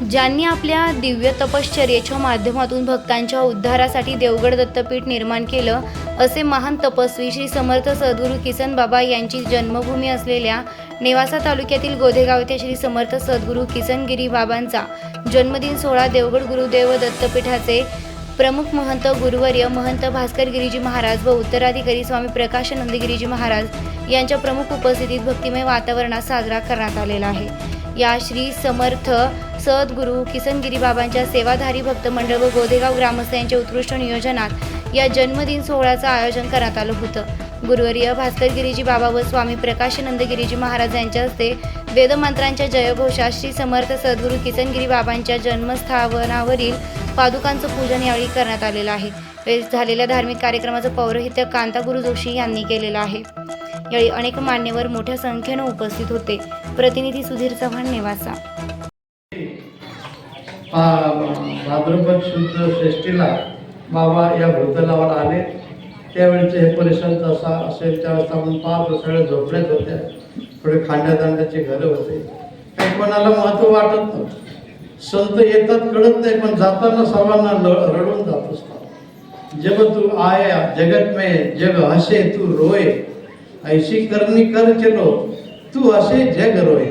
ज्यांनी आपल्या दिव्य तपश्चर्येच्या माध्यमातून भक्तांच्या उद्धारासाठी देवगड दत्तपीठ निर्माण केलं असे महान तपस्वी श्री समर्थ सद्गुरू किसन बाबा यांची जन्मभूमी असलेल्या नेवासा तालुक्यातील गोधेगाव येथे श्री समर्थ सद्गुरू किसनगिरी बाबांचा जन्मदिन सोहळा देवगड गुरुदेव दत्तपीठाचे प्रमुख महंत गुरुवर्य महंत भास्कर गिरीजी महाराज व उत्तराधिकारी स्वामी प्रकाशानंद गिरीजी महाराज यांच्या प्रमुख उपस्थितीत भक्तिमय वातावरणात साजरा करण्यात आलेला आहे. या श्री समर्थ सद्गुरू किसनगिरी बाबांच्या सेवाधारी भक्त मंडळ व गोदेगाव ग्रामस्थ यांच्या उत्कृष्ट नियोजनात या जन्मदिन सोहळ्याचं आयोजन करण्यात आलं होतं. गुरुवर्य भास्कर गिरीजी बाबा व स्वामी प्रकाशानंद गिरीजी महाराज यांच्या हस्ते वेदमंत्रांच्या जयघोषात श्री समर्थ सद्गुरू किसनगिरी बाबांच्या जन्मस्थावनावरील पादुकांचं पूजन यावेळी करण्यात आलेलं आहे. वेळी झालेल्या धार्मिक कार्यक्रमाचं पौरोहित्य कांतागुरू जोशी यांनी केलेलं आहे. यावेळी अनेक मान्यवर मोठ्या संख्येनं उपस्थित होते. प्रतिनिधी सुधीर चव्हाण नेवासा. भाद्रपद शुद्ध षष्टीला बाबा या भूतलावर आले. त्यावेळेचे हे परिसर जसा असेल त्यावेळेस आपण पाहतो सगळे झोपडेच होते. थोडे खांड्यादांड्याचे घरं होते. काही कोणाला महत्त्व वाटत नव्हतं. संत येतात कळत नाही पण जाताना सर्वांना ल- रडून जात असतात. जग तू आया जगत मे जग हसे तू रोय ऐशी करनी कर चलो तू हसे जग रोए